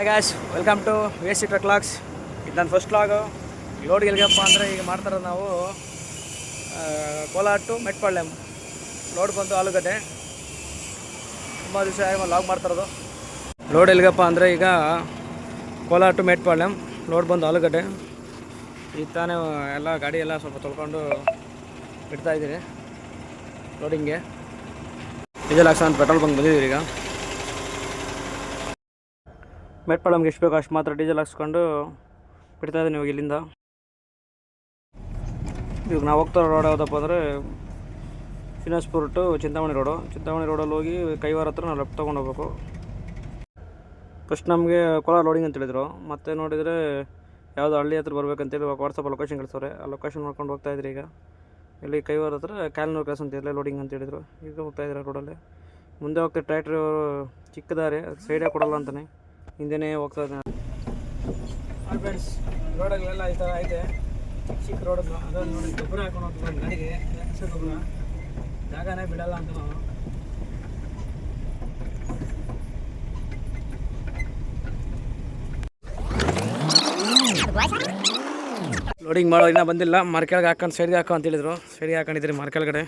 Hi guys welcome to V S C truck logs ಇದು ನನ್ನ first ಲಾಗು load ಗೆಲ್ಗಪ್ಪ ಅಂದರೆ ಈಗ ಮಾಡ್ತಾರೋದು ನಾವು ಕೋಲಾರ ಟು ಮೆಟ್ಪಾಳ್ಯಂ. ಲೋಡ್ ಬಂದು ಆಲೂಗಡ್ಡೆ. ತುಂಬ ದಿವಸ ಲಾಗ್ ಮಾಡ್ತಾರೋದು. ಲೋಡ್ ಎಲ್ಲಿಗಪ್ಪ ಅಂದರೆ ಈಗ ಕೋಲಾರ ಟು ಮೆಟ್ಪಾಳ್ಯಂ. ಲೋಡ್ ಬಂದು ಆಲೂಗಡ್ಡೆ. ಈಗ ತಾನೇ ಎಲ್ಲ ಗಾಡಿ ಎಲ್ಲ ಸ್ವಲ್ಪ ತೊಳ್ಕೊಂಡು ಬಿಡ್ತಾ ಇದ್ದೀನಿ ಲೋಡಿಂಗ್ಗೆ ಡೀಸೆಲ್ ಅಂತ ಪೆಟ್ರೋಲ್ ಬಂಕ್ ಬಂದಿದ್ದೀವಿ ಈಗ. ಮೆಟ್ಪಾಳಮ್ಗೆ ಎಷ್ಟು ಬೇಕು ಅಷ್ಟು ಮಾತ್ರ ಡೀಸೆಲ್ ಹಾಕ್ಸ್ಕೊಂಡು ಬಿಡ್ತಾ ಇದ್ದೀನಿ ಇವಾಗ ಇಲ್ಲಿಂದ. ಇವಾಗ ನಾವು ಹೋಗ್ತಾ ರೋಡ್ ಯಾವುದಪ್ಪ ಅಂದರೆ ಫಿನಾಸ್ಪುರ್ ಟು ಚಿಂತಾಮಣಿ ರೋಡು ಚಿಂತಾಮಣಿ ರೋಡಲ್ಲಿ ಹೋಗಿ ಕೈವಾರ ಹತ್ರ ನಾವು ಲೆಫ್ಟ್ ತೊಗೊಂಡು ಹೋಗ್ಬೇಕು. ಫಸ್ಟ್ ನಮಗೆ ಕೋಲಾರ ಲೋಡಿಂಗ್ ಅಂತ ಹೇಳಿದ್ರು. ಮತ್ತೆ ನೋಡಿದರೆ ಯಾವುದು ಹಳ್ಳಿ ಹತ್ರ ಬರ್ಬೇಕಂತೇಳಿ ಇವಾಗ ವಾಟ್ಸಪ್ ಲೊಕೇಶನ್ ಕಳಿಸೋರೆ ಆ ಲೊಕೇಶನ್ ನೋಡ್ಕೊಂಡು ಹೋಗ್ತಾ ಇದ್ರಿ ಈಗ. ಇಲ್ಲಿ ಕೈವಾರ ಹತ್ರ ಕ್ಯಾಲ್ನೂರ್ ಕ್ರಾಸ್ ಅಂತ ಇರಲಿ ಲೋಡಿಂಗ್ ಅಂತ ಹೇಳಿದ್ರು. ಈಗ ಹೋಗ್ತಾ ಇದ್ದಾರೆ ರೋಡಲ್ಲಿ ಮುಂದೆ ಹೋಗ್ತಾ ಟ್ರ್ಯಾಕ್ಟ್ರ್ ಅವರು ಚಿಕ್ಕದಾರೆ ಸೈಡೇ ಕೊಡಲ್ಲ ಅಂತಾನೆ. ಹಿಂದೆನೇ ಹೋಗ್ತಾ ಇದ್ದಾನೆ. ಫ್ರೆಂಡ್ಸ್ ರೋಡಲ್ಲೆಲ್ಲ ಈ ಥರ ಐತೆ. ಚಿಕ್ಕ ರೋಡ್ ಅದನ್ನು ನೋಡಿ ಗೊಬ್ಬರ ಹಾಕೊಂಡು ಹೋಗ್ತೀವಿ ಗಾಡಿಗೆ ಗೊಬ್ಬರ. ಜಾಗನೇ ಬಿಡಲ್ಲ ಅಂತ ನಾವು. ಲೋಡಿಂಗ್ ಮಾಡೋ ಇನ್ನೂ ಬಂದಿಲ್ಲ. ಮಾರ್ಕೆಲ್ಗೆ ಹಾಕೊಂಡು ಸೈಡ್ಗೆ ಹಾಕೋ ಅಂತ ಹೇಳಿದ್ರು. ಸೈಡ್ಗೆ ಹಾಕೊಂಡಿದ್ರಿ ಮರ್ಕೆಳಗಡೆ.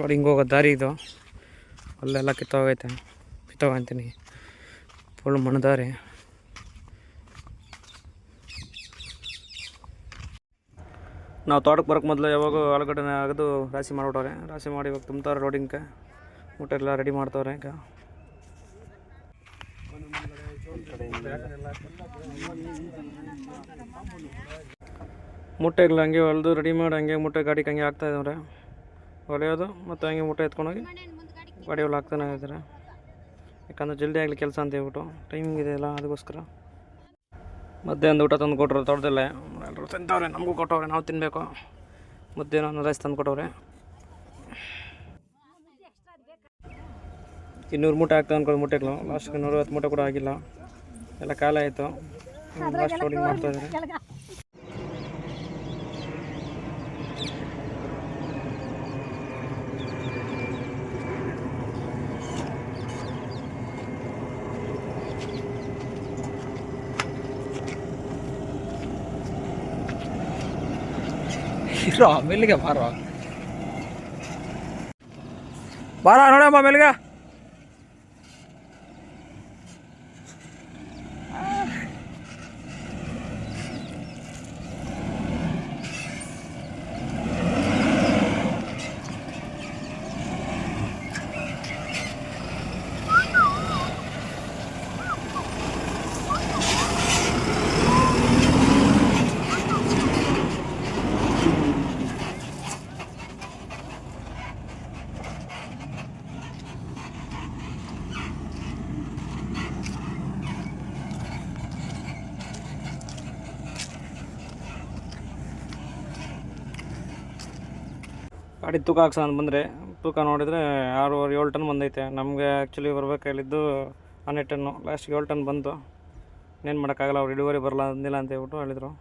ಲೋಡಿಂಗ್ ಹೋಗೋ ದಾರಿ ಇದು. ಅಲ್ಲೆಲ್ಲ ಕಿತ್ತೋಗೈತೆ. ಕಿತ್ತೋಗಂತೀನಿ. ಫುಲ್ ಮಣ್ಣದಾರಿ ನಾವು ತೋಟಕ್ಕೆ ಬರೋಕ್ಕೆ ಮೊದಲು ಯಾವಾಗ ಆಲೂಗಡ್ಡೆ ಅಗದು ರಾಶಿ ಮಾಡಿಬಿಟ್ಟವ್ರೆ. ರಾಶಿ ಮಾಡಿ ಇವಾಗ ತುಂಬ್ತಾರೆ ರೋಡಿಂಗ್ಕೆ ಊಟ ಎಲ್ಲ ರೆಡಿ ಮಾಡ್ತವ್ರೆ ಈಗ. ಮುಟ್ಟೆಗಳು ಹಂಗೆ ಹೊಲ್ದು ರೆಡಿ ಮಾಡಿ ಹಂಗೆ ಮುಟ್ಟೆ ಗಾಡಿಗೆ ಹಂಗೆ ಹಾಕ್ತಾ ಇದ್ದಾರೆ ಮತ್ತು ಹಂಗೆ ಮುಟ್ಟೆ ಎತ್ಕೊಂಡೋಗಿ. ಒಳಗೆ ಹಾಕ್ತಾನೆ ಇದ್ದಾರೆ ಯಾಕಂದ್ರೆ ಜಲ್ದಿ ಆಗಲಿ ಕೆಲಸ ಅಂತ ಹೇಳ್ಬಿಟ್ಟು. ಟೈಮಿಂಗ್ ಇದೆಯಲ್ಲ ಅದಕ್ಕೋಸ್ಕರ. ಮಧ್ಯಾಹ್ನದ ಊಟ ತಂದು ಕೊಟ್ಟರು ತೋಟದಲ್ಲೇ. ಎಲ್ಲರೂ ತಿಂತವ್ರೆ, ನಮಗೂ ಕೊಟ್ಟವ್ರೆ, ನಾವು ತಿನ್ನಬೇಕು ಮಧ್ಯಾಹ್ನ ರೈಸ್ ತಂದು ಕೊಟ್ಟವ್ರೆ. ಇನ್ನೂರು ಮೂಟೆ ಆಗ್ತದೆ ಅಂದ್ಕೊಂಡು ಮೂಟೆಗಳು. ಲಾಸ್ಟ್ಗೆ ನೂರೈವತ್ತು ಮೂಟೆ ಕೂಡ ಆಗಿಲ್ಲ. ಎಲ್ಲ ಕಾಲ ಆಯಿತು. ಲಾಸ್ಟ್ ಮಾಡ್ತಾ ಮೆಲ್ಲಿಗೆ ಬಾರೋ ಬಾರ ನೋಡಮ್ಮ ಮೆಲ್ಲಿಗೆ ಗಾಡಿ ತೂಕ ಹಾಕ್ಸ ಅಂತ ಬಂದರೆ, ತೂಕ ನೋಡಿದರೆ ಆರೂವರೆ, ಏಳು ಟನ್ ಬಂದೈತೆ. ನಮಗೆ ಆ್ಯಕ್ಚುಲಿ ಬರ್ಬೇಕಾಗಿದ್ದು ಹನ್ನೆರಡು ಟನ್ನು. ಲಾಸ್ಟ್ಗೆ ಏಳು ಟನ್ ಬಂತು. ಇನ್ನೇನು ಮಾಡೋಕ್ಕಾಗಲ್ಲ, ಅವ್ರು ಇಳುವರಿ ಬರಲ್ಲ ಅಂದಿಲ್ಲ ಅಂತ ಹೇಳ್ಬಿಟ್ಟು ಹೇಳಿದರು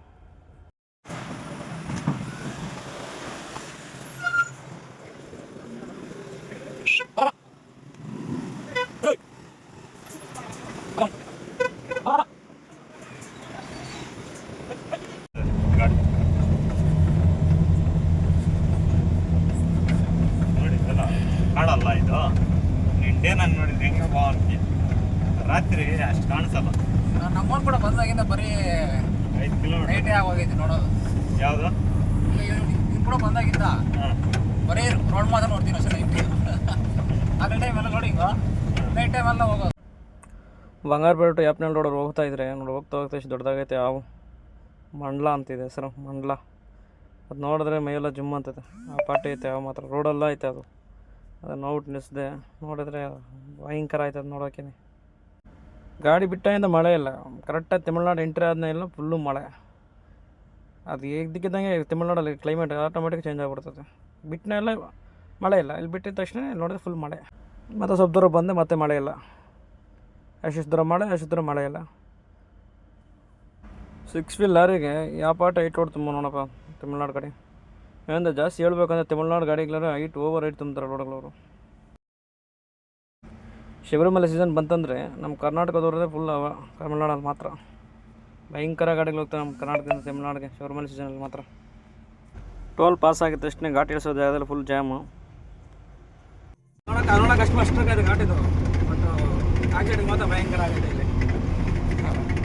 ನೋಡಿದ್ದಲ್ಲ ಕಾಡಲ್ಲ ಇದು ನಿಂಡೆ ನಾನು ನೋಡಿದ್ರೆ ಹೆಂಗೆ ಬಾಂತಿ ರಾತ್ರಿ ಅಷ್ಟು ಕಾಣಿಸಲ್ಲ. ನಮ್ಮನ್ ಕೂಡ ಬಂದಾಗಿಂದ ಬರೀ ಐದು ಕಿಲೋಮೀಟರ್ ನೈಟೇ ಆಗೋಗೈತಿ ನೋಡೋದು. ಯಾವುದು? ನೀವು ಕೂಡ ಬಂದಾಗಿಂದ ಬರೀ ರೋಡ್ ಮಾತ್ರ ನೋಡ್ತೀನಿ ಅಷ್ಟೇ ನೈಟ್ ಅದೇ ಟೈಮ್ ಎಲ್ಲ ನೋಡಿಂಗು ನೈಟ್ ಟೈಮ್ ಎಲ್ಲ ಹೋಗೋದು. ಬಂಗಾರಪೇಟೆ ಯಾಪ್ನಲ್ಲಿ ರೋಡ್ ಹೋಗ್ತಾ ಇದ್ರೆ ನೋಡಿ ಹೋಗ್ತಾ ಹೋಗ್ತಾ ಎಷ್ಟು ದೊಡ್ಡದಾಗೈತೆ ಯಾವ ಮಂಡ್ಲ ಅಂತಿದೆ ಸರ್ ಮಂಡ್ಲ. ಅದು ನೋಡಿದ್ರೆ ಮೈಯೆಲ್ಲ ಜುಮ್ ಅಂತೈತೆ ಆ ಪಾಟಿ ಐತೆ ಯಾವ ಮಾತ್ರ. ರೋಡೆಲ್ಲ ಐತೆ ಅದು. ಅದನ್ನು ನೋಡ್ಬಿಟ್ಟು ನಿಲ್ಲಿಸಿದೆ ನೋಡಿದ್ರೆ ಭಯಂಕರ ಆಯ್ತದೆ ನೋಡೋಕೆ ಗಾಡಿ ಬಿಟ್ಟಾಗಿಂದ ಮಳೆ ಇಲ್ಲ. ಕರೆಕ್ಟಾಗಿ ತಮಿಳ್ನಾಡು ಎಂಟ್ರಿ ಆದ್ಮೇಲೆ ಫುಲ್ಲು ಮಳೆ. ಅದು ಇದ್ದಕ್ಕಿದ್ದಂಗೆ ತಮಿಳ್ನಾಡಲ್ಲಿ ಕ್ಲೈಮೇಟ್ ಆಟೋಮೆಟಿಕ್ ಚೇಂಜ್ ಆಗಿಬಿಡ್ತದೆ. ಬಿಟ್ಟನೆಲ್ಲ ಮಳೆ ಇಲ್ಲ. ಇಲ್ಲಿ ಬಿಟ್ಟಿದ ತಕ್ಷಣ ನೋಡಿದ್ರೆ ಫುಲ್ ಮಳೆ. ಮತ್ತು ಸ್ವಲ್ಪ ದೂರ ಬಂದೆ ಮತ್ತೆ ಮಳೆ ಇಲ್ಲ. ಅಷ್ಟು ದೂರ ಮಳೆ ಅಷ್ಟು ದೂರ ಮಳೆ ಇಲ್ಲ. ಸಿಕ್ಸ್ ವೀಲ್ ಲಾರಿಗೆ ಯಾವ ಪಾಟ ಐಟ್ ರೋಡ್ ತುಂಬ ನೋಡಪ್ಪ, ತಮಿಳ್ನಾಡು ಕಡೆ. ಏನಂದ್ರೆ ಜಾಸ್ತಿ ಹೇಳ್ಬೇಕಂದ್ರೆ ತಮಿಳ್ನಾಡು ಗಾಡಿಗಳಾದ್ರೆ ಹೈಟ್ ಓವರ್ ಐಟ್ ತುಂಬ್ತಾರೆ ರೋಡ್ಗಳವರು. ಶಬರಿಮಲೆ ಸೀಸನ್ ಬಂತಂದರೆ ನಮ್ಮ ಕರ್ನಾಟಕದವ್ರದ್ದೇ ಫುಲ್ ಅವ ತಮಿಳ್ನಾಡಲ್ಲಿ ಮಾತ್ರ. ಭಯಂಕರ ಗಾಡಿಗಳು ಹೋಗ್ತವೆ ನಮ್ಮ ಕರ್ನಾಟಕದಿಂದ ತಮಿಳ್ನಾಡಿಗೆ, ಶಬರಿಮಲೆ ಸೀಸನಲ್ಲಿ ಮಾತ್ರ. ಟೋಲ್ ಪಾಸ್ ಆಗಿದ ತಕ್ಷಣ ಘಾಟ್ ಇಳಿಸೋ ಜಾಗದಲ್ಲಿ ಫುಲ್ ಜಾಮು ನೋಡಕ್ಕೆ ಅಷ್ಟು ಅದು ಘಾಟಿದು ಬಟ್ ಆಕ್ಸಿಡೆಂಟ್ ಮಾತ್ರ ಭಯಂಕರ ಆಗಿದೆ ಇಲ್ಲಿ.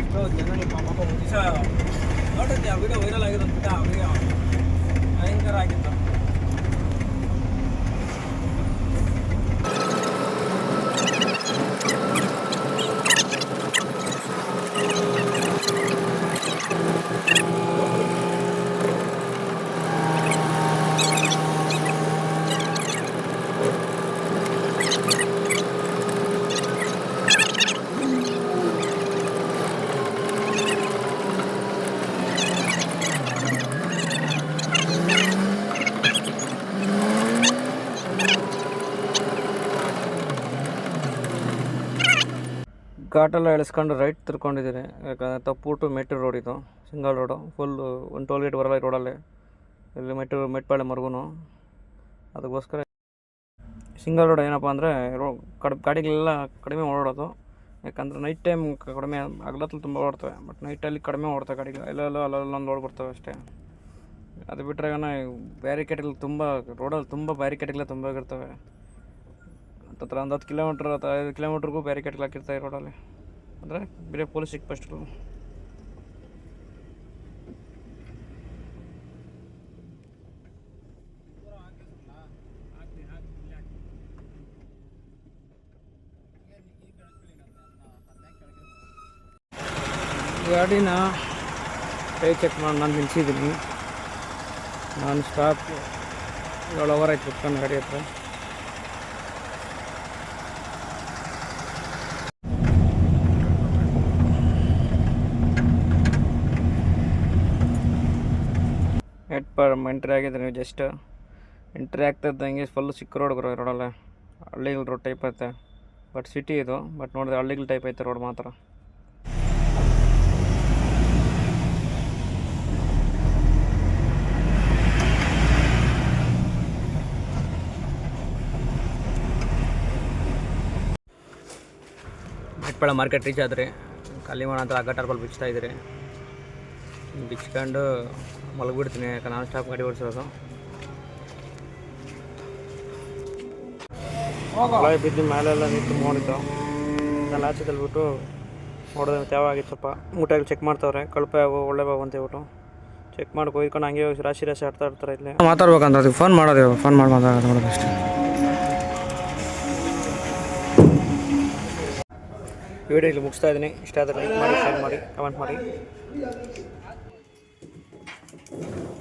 ಎಷ್ಟೋ ಜನ ಪಾಪ ದಿವಸ ನೋಡಿದ್ದೆ ಆ ವಿಡಿಯೋ ವೈರಲ್ ಆಗಿದೆ ಅಂತ ಆ ಭಯಂಕರ ಆಗಿತ್ತು. ಘಾಟೆಲ್ಲ ಇಳಿಸ್ಕೊಂಡು ರೈಟ್ ತಿರ್ಕೊಂಡಿದ್ದೀನಿ. ಯಾಕಂದರೆ ಟು ಮೆಟ್ರೋ ರೋಡ್ ಇದು, ಸಿಂಗಲ್ ರೋಡು ಫುಲ್ ಒಂದು ಟೋಲ್ ಗೇಟ್ ಬರಲ್ಲ ಈ ರೋಡಲ್ಲಿ ಇಲ್ಲಿ ಮೆಟ್ರೋ ಮೆಟ್ಪಾಳೆ ಮರ್ಗು ಅದಕ್ಕೋಸ್ಕರ ಸಿಂಗಲ್ ರೋಡ್ ಏನಪ್ಪ ಅಂದರೆ ರೋ, ಕಡ್, ಗಾಡಿಗಳೆಲ್ಲ ಕಡಿಮೆ ಓಡಾಡೋದು. ಯಾಕಂದರೆ ನೈಟ್ ಟೈಮ್ ಕಡಿಮೆ ಹಗಲತ್ತಲ್ಲಿ ತುಂಬ ಓಡ್ತವೆ ಬಟ್ ನೈಟಲ್ಲಿ ಕಡಿಮೆ ಓಡ್ತವೆ ಗಾಡಿಗಳು. ಎಲ್ಲೆಲ್ಲೋ ಅಲ್ಲಲ್ಲೊಂದು ಓಡ್ ಬರ್ತವೆ ಅಷ್ಟೇ. ಅದು ಬಿಟ್ಟರೆ ಬ್ಯಾರಿಕೇಡ್ಗಳು ತುಂಬ ರೋಡಲ್ಲಿ ತುಂಬ ಬ್ಯಾರಿಕೇಡ್ಗಳೇ ತುಂಬ ಇರ್ತವೆ. ಹತ್ತತ್ರ ಒಂದು ಹತ್ತು ಕಿಲೋಮೀಟ್ರ್ ಅಥವಾ ಐದು ಕಿಲೋಮೀಟ್ರಿಗೂ ಬ್ಯಾರಿಕೇಡ್ಗಳು ಹಾಕಿರ್ತಾರೆ ರೋಡಲ್ಲಿ ಅಂದರೆ ಬೇರೆ ಪೊಲೀಸ್ ಚೆಕ್ ಪೋಸ್ಟ್ಗಳು ಗಾಡಿನ ಕೈ ಚೆಕ್ ಮಾಡಿ ನಾನು ನಿಲ್ಸಿದ್ದೀನಿ. ನಾನು ಸ್ಟಾಪ್ ಏಳು ಅವರ್ ಆಯ್ತು ಕುತ್ಕೊಂಡು ಗಾಡಿ ಹತ್ರ. ಹೆಡ್ ಪರ್ ಎಂಟ್ರಿ ಆಗಿದ್ರಿ ನೀವು ಜಸ್ಟ್ ಎಂಟ್ರಿ ಆಗ್ತಿದ್ದಂಗೆ ಫುಲ್ ಚಿಕ್ಕ ರೋಡ್ ಬರೋ ರೋಡಲ್ಲ ಹಳ್ಳಿಗಳ ರೋಡ್ ಟೈಪ್ ಐತೆ. ಬಟ್ ಸಿಟಿ ಇದು. ಬಟ್ ನೋಡಿದ್ರೆ ಹಳ್ಳಿಗಳ ಟೈಪ್ ಐತೆ ರೋಡ್ ಮಾತ್ರ. ಭಟ್ಪಳ ಮಾರ್ಕೆಟ್ ರೀಚ್ ಆದ್ರಿ ಖಾಲಿ ಅಂತ ಅಗ್ಗಟಾರ್ಬಲ್ ಬಿಚ್ತಾ ಇದ್ರಿ ಬಿಚ್ಕೊಂಡು ಮಲಗಿಬಿಡ್ತೀನಿ ಯಾಕೆ ನಾನು ಸ್ಟಾಪ್ ಗಾಡಿ ಓಡಿಸೋದು. ಹೊಲ ಬಿದ್ದು ಮೇಲೆಲ್ಲ ನಿಂತು ನೋಡಿದ್ದು. ನಾನು ಆಚೆ ತಲ್ಬಿಟ್ಟು ತೇವ ಆಗಿತ್ತು ಸ್ವಲ್ಪ ಮುಟ್ಟಾಗಿ ಚೆಕ್ ಮಾಡ್ತಾವ್ರೆ. ಕಳಪೆ ಆಗೋ ಒಳ್ಳೆ ಬಾವು ಅಂತ ಹೇಳ್ಬಿಟ್ಟು ಚೆಕ್ ಮಾಡಿ ಕೊಯ್ಕೊಂಡು ಹಂಗೆ ರಾಶಿ ರಾಶಿ ಆಡ್ತಾ ಇರ್ತಾರೆ ಇಲ್ಲಿ. ಮಾತಾಡ್ಬೇಕಂತ ಅದಕ್ಕೆ ಫೋನ್ ಮಾಡೋದು ಫೋನ್ ಮಾಡಿ ಮಾತಾಡೋದು ನೋಡೋದು ಅಷ್ಟೇ. ವಿಡಿಯೋ ಇಲ್ಲಿ ಮುಗಿಸ್ತಾ ಇದ್ದೀನಿ. ಇಷ್ಟ ಆದರೆ ಲೈಕ್ ಮಾಡಿ ಶೇರ್ ಮಾಡಿ ಕಮೆಂಟ್ ಮಾಡಿ. Thank you.